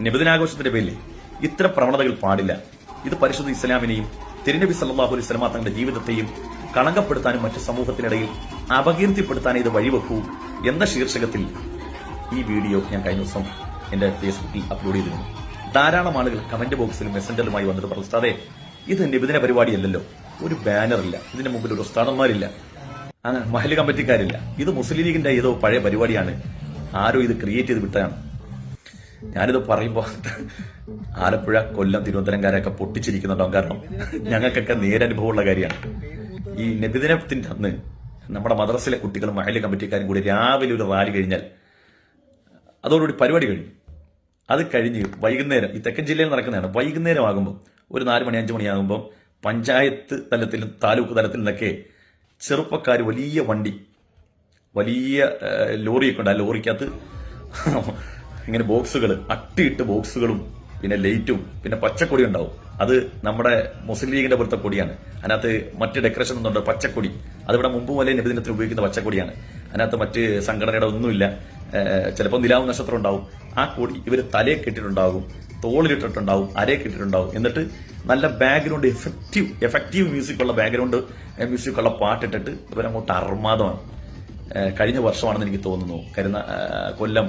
നിബിദിനാഘോഷത്തിന്റെ പേരിൽ ഇത്തരം പ്രവണതകൾ പാടില്ല. ഇത് പരിശുദ്ധ ഇസ്ലാമിനെയും തിരുനബി സല്ലാഹു അലൈഹി സ്വലമ തങ്ങളുടെ ജീവിതത്തെയും കളങ്കപ്പെടുത്താനും മറ്റു സമൂഹത്തിനിടയിൽ അപകീർത്തിപ്പെടുത്താനും ഇത് വഴിവെക്കൂ എന്ന ശീർഷകത്തിൽ ഈ വീഡിയോ ഞാൻ കഴിഞ്ഞ ദിവസം എന്റെ ഫേസ്ബുക്കിൽ അപ്ലോഡ് ചെയ്തിരുന്നു. ധാരാളം ആളുകൾ കമന്റ് ബോക്സിലും മെസ്സഞ്ചറിലുമായി വന്നിട്ട് പറഞ്ഞു ഇത് നിബിദിന പരിപാടിയല്ലല്ലോ. ഒരു ബാനറില്ല. ഇതിന്റെ മുമ്പിൽ ഒരു ഉസ്താദന്മാരില്ല. അങ്ങനെ മഹൽ കമ്മിറ്റിക്കാരില്ല. ഇത് മുസ്ലിം ലീഗിന്റെ ഏതോ പഴയ പരിപാടിയാണ്. ആരോ ഇത് ക്രിയേറ്റ് ചെയ്ത് വിട്ടതാണ്. ഞാനിത് പറയുമ്പോൾ ആലപ്പുഴ കൊല്ലം തിരുവനന്തപുരംകാരൊക്കെ പൊട്ടിച്ചിരിക്കുന്നുണ്ടാവും. കാരണം ഞങ്ങൾക്കൊക്കെ നേരനുഭവമുള്ള കാര്യമാണ്. ഈ നബിദിനത്തിന്റെ അന്ന് നമ്മുടെ മദ്രസിലെ കുട്ടികളും മഹൽ കമ്മിറ്റിക്കാരും കൂടി രാവിലെ ഒരു റാലി കഴിഞ്ഞാൽ അതോടുകൂടി പരിപാടി കഴിഞ്ഞു. അത് കഴിഞ്ഞ് വൈകുന്നേരം ഈ തെക്കൻ ജില്ലയിൽ നടക്കുന്നതാണ്. വൈകുന്നേരം ആകുമ്പോൾ ഒരു നാല് മണി അഞ്ച് മണിയാകുമ്പോൾ പഞ്ചായത്ത് തലത്തിലും താലൂക്ക് തലത്തിലും നിന്നൊക്കെ ചെറുപ്പക്കാർ വലിയ വണ്ടി വലിയ ലോറിയൊക്കെ ഉണ്ട്. ആ ലോറിക്കകത്ത് ഇങ്ങനെ ബോക്സുകൾ അട്ടിയിട്ട് ബോക്സുകളും പിന്നെ ലൈറ്റും പിന്നെ പച്ചക്കൊടി ഉണ്ടാവും. അത് നമ്മുടെ മുസ്ലിം ലീഗിന്റെ പുറത്തെ കൊടിയാണ്. അതിനകത്ത് മറ്റ് ഡെക്കറേഷൻ ഒന്നുണ്ട് പച്ചക്കൊടി. അതിവിടെ മുമ്പ് മുതലേ നബിദിനത്തിന് ഉപയോഗിക്കുന്ന പച്ചക്കൊടിയാണ്. അതിനകത്ത് മറ്റ് സംഘടനയുടെ ഒന്നുമില്ല. ചിലപ്പോൾ നിലാവ് നക്ഷത്രം ഉണ്ടാവും. ആ കൊടി ഇവർ തലയെ കെട്ടിട്ടുണ്ടാകും തോളിലിട്ടിട്ടുണ്ടാവും അരയെ കെട്ടിട്ടുണ്ടാവും എന്നിട്ട് നല്ല ബാക്ക്ഗ്രൗണ്ട് എഫക്റ്റീവ് എഫക്റ്റീവ് മ്യൂസിക് ഉള്ള ബാക്ക്ഗ്രൗണ്ട് മ്യൂസിക് ഉള്ള പാട്ടിട്ടിട്ട് ഇവരങ്ങോട്ട് അർമാദമാണ്. കഴിഞ്ഞ വർഷമാണെന്ന് എനിക്ക് തോന്നുന്നു. കരുന്ന കൊല്ലം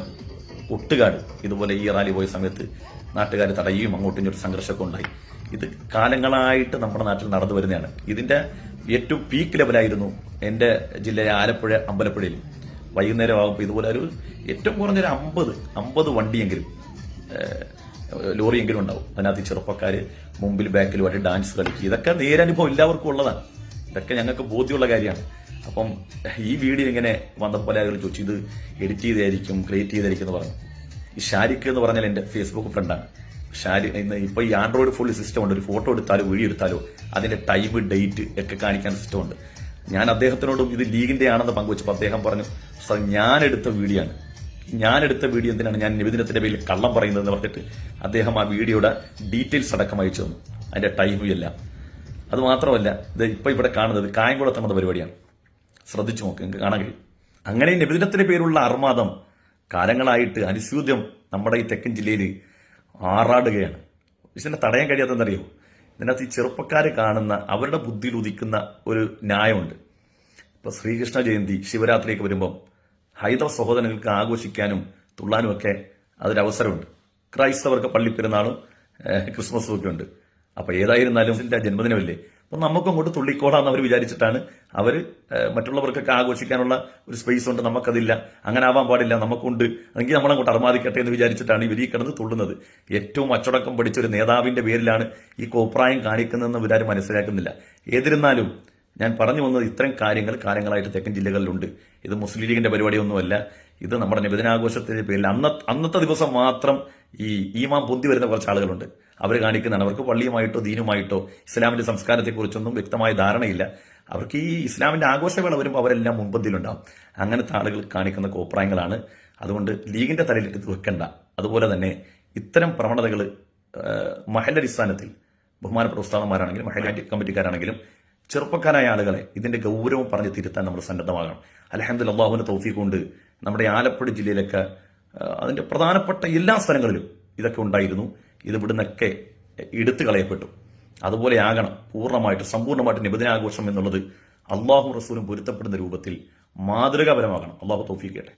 ഒട്ടുകാട്. ഇതുപോലെ ഈ റാലി പോയ സമയത്ത് നാട്ടുകാർ തടയുകയും അങ്ങോട്ടും ഇങ്ങോട്ടും സംഘർഷമൊക്കെ ഉണ്ടായി. ഇത് കാലങ്ങളായിട്ട് നമ്മുടെ നാട്ടിൽ നടന്നു വരുന്നതാണ്. ഇതിന്റെ ഏറ്റവും പീക്ക് ലെവലായിരുന്നു എന്റെ ജില്ലയിലെ ആലപ്പുഴ അമ്പലപ്പുഴയിൽ. വൈകുന്നേരം ആകുമ്പോൾ ഇതുപോലെ ഒരു ഏറ്റവും കുറഞ്ഞൊരു അമ്പത് അമ്പത് വണ്ടിയെങ്കിലും ലോറിയെങ്കിലും ഉണ്ടാവും. അതിനകത്ത് ഈ ചെറുപ്പക്കാര് മുമ്പിൽ ബാക്കിലുമായിട്ട് ഡാൻസ് കളിക്കുക. ഇതൊക്കെ നേരനുഭവം എല്ലാവർക്കും ഉള്ളതാണ്. ഇതൊക്കെ ഞങ്ങൾക്ക് ബോധ്യമുള്ള കാര്യമാണ്. അപ്പം ഈ വീഡിയോ ഇങ്ങനെ വന്നപ്പോൾ ആളുകൾ ചോദിച്ചു ഇത് എഡിറ്റ് ചെയ്തായിരിക്കും ക്രിയേറ്റ് ചെയ്തായിരിക്കും എന്ന് പറഞ്ഞു. ഈ ഷാരിഖ് എന്ന് പറഞ്ഞാൽ എന്റെ ഫേസ്ബുക്ക് ഫ്രണ്ടാണ് ഷാരി ഇന്ന് ഇപ്പൊ ഈ ആൻഡ്രോയിഡ് ഫുൾ സിസ്റ്റം ഉണ്ട്. ഒരു ഫോട്ടോ എടുത്താലോ വീഡിയോ എടുത്താലോ അതിന്റെ ടൈം ഡേറ്റ് ഒക്കെ കാണിക്കാൻ സിസ്റ്റം ഉണ്ട്. ഞാൻ അദ്ദേഹത്തിനോടും ഇത് ലീഗിന്റെ ആണെന്ന് പങ്കുവച്ചപ്പോൾ അദ്ദേഹം പറഞ്ഞു സർ ഞാൻ എടുത്ത വീഡിയോ ആണ്. ഞാൻ എടുത്ത വീഡിയോ എന്തിനാണ്? ഞാൻ നിവേദനത്തിന്റെ പേരിൽ കള്ളം പറയുന്നതെന്ന് പറഞ്ഞിട്ട് അദ്ദേഹം ആ വീഡിയോയുടെ ഡീറ്റെയിൽസ് അടക്കം അയച്ചു തന്നു. അതിന്റെ ടൈമും എല്ലാം. അത് മാത്രമല്ല ഇത് ഇപ്പൊ ഇവിടെ കാണുന്നത് കായംകുളത്ത് പരിപാടിയാണ്. ശ്രദ്ധിച്ചു നോക്ക് നിങ്ങൾക്ക് കാണാൻ കഴിയും. അങ്ങനെ നിബിദിനത്തിന്റെ പേരുള്ള അർമാദം കാലങ്ങളായിട്ട് അനുസ്യൂദ്യം നമ്മുടെ ഈ തെക്കൻ ജില്ലയിൽ ആറാടുകയാണ്. ഇതിനെ തടയാൻ കഴിയാത്തതെന്നറിയോ ഇതിനകത്ത് ഈ ചെറുപ്പക്കാർ കാണുന്ന അവരുടെ ബുദ്ധിയിൽ ഉദിക്കുന്ന ഒരു ന്യായമുണ്ട്. ഇപ്പൊ ശ്രീകൃഷ്ണ ജയന്തി ശിവരാത്രിയൊക്കെ വരുമ്പം ഹൈന്ദവ സഹോദരങ്ങൾക്ക് ആഘോഷിക്കാനും തുള്ളാനും ഒക്കെ അതൊരവസരമുണ്ട് ക്രൈസ്തവർക്ക് പള്ളിപ്പെരുന്നാളും ക്രിസ്മസും ഒക്കെ ഉണ്ട്. അപ്പോൾ ഏതായിരുന്നാലും ജന്മദിനമല്ലേ? അപ്പൊ നമുക്കും അങ്ങോട്ട് തുള്ളിക്കോളാന്ന് അവർ വിചാരിച്ചിട്ടാണ് അവർ മറ്റുള്ളവർക്കൊക്കെ ആഘോഷിക്കാനുള്ള ഒരു സ്പേസ് ഉണ്ട്. നമുക്കതില്ല. അങ്ങനെ ആവാൻ പാടില്ല. നമുക്കുണ്ട്. എങ്കിൽ നമ്മളങ്ങോട്ട് അർമാദിക്കട്ടെ എന്ന് വിചാരിച്ചിട്ടാണ് ഇവർ ഈ കിടന്ന് തുള്ളുന്നത്. ഏറ്റവും അച്ചടക്കം പഠിച്ച ഒരു നേതാവിന്റെ പേരിലാണ് ഈ കോപ്രായം കാണിക്കുന്നതെന്ന് ഇവരാരും മനസ്സിലാക്കുന്നില്ല. ഏതിരുന്നാലും ഞാൻ പറഞ്ഞു വന്നത് ഇത്തരം കാര്യങ്ങൾ കാലങ്ങളായിട്ട് തെക്കൻ ജില്ലകളിലുണ്ട്. ഇത് മുസ്ലിം ലീഗിന്റെ പരിപാടിയൊന്നുമല്ല. ഇത് നമ്മുടെ നിബിധനാഘോഷത്തിന്റെ പേരിൽ അന്ന അന്നത്തെ ദിവസം മാത്രം ഈ ഈമാം പൊന്തി വരുന്ന കുറച്ച് ആളുകളുണ്ട്. അവർ കാണിക്കുന്നതാണ്. അവർക്ക് പള്ളിയുമായിട്ടോ ദീനുമായിട്ടോ ഇസ്ലാമിന്റെ സംസ്കാരത്തെക്കുറിച്ചൊന്നും വ്യക്തമായ ധാരണയില്ല. അവർക്ക് ഈ ഇസ്ലാമിന്റെ ആഘോഷവേള വരുമ്പോൾ അവരെല്ലാം മുൻപന്തിയിലുണ്ടാവും. അങ്ങനത്തെ ആളുകൾ കാണിക്കുന്ന കോപ്രായങ്ങളാണ്. അതുകൊണ്ട് ലീഗിന്റെ തലയിലേക്ക് ഇത് വെക്കണ്ട. അതുപോലെ തന്നെ ഇത്തരം പ്രവണതകൾ മഹലടിസ്ഥാനത്തിൽ ബഹുമാനപ്പെട്ട ഉസ്താദന്മാരാണെങ്കിലും മഹല കമ്മിറ്റിക്കാരാണെങ്കിലും ചെറുപ്പക്കാരായ ആളുകളെ ഇതിന്റെ ഗൗരവം പറഞ്ഞ് തിരുത്താൻ നമ്മൾ സന്നദ്ധമാകണം. അലഹമ്മദ് അള്ളാഹുവിന്റെ കൊണ്ട് നമ്മുടെ ആലപ്പുഴ ജില്ലയിലൊക്കെ ആ, അതിന്റെ പ്രധാനപ്പെട്ട എല്ലാ സ്ഥലങ്ങളിലും ഇതൊക്കെ ഉണ്ടായിരുന്നു. ഇത് ഇവിടുന്നൊക്കെ എടുത്തു കളയപ്പെട്ടു. അതുപോലെ ആകണം പൂർണമായിട്ട് സമ്പൂർണമായിട്ട് നിബന്ധനാഘോഷം എന്നുള്ളത് അള്ളാഹു റസൂലും പൊരുത്തപ്പെടുന്ന രൂപത്തിൽ മാതൃകാപരമാകണം. അള്ളാഹു തോഫിക്കട്ടെ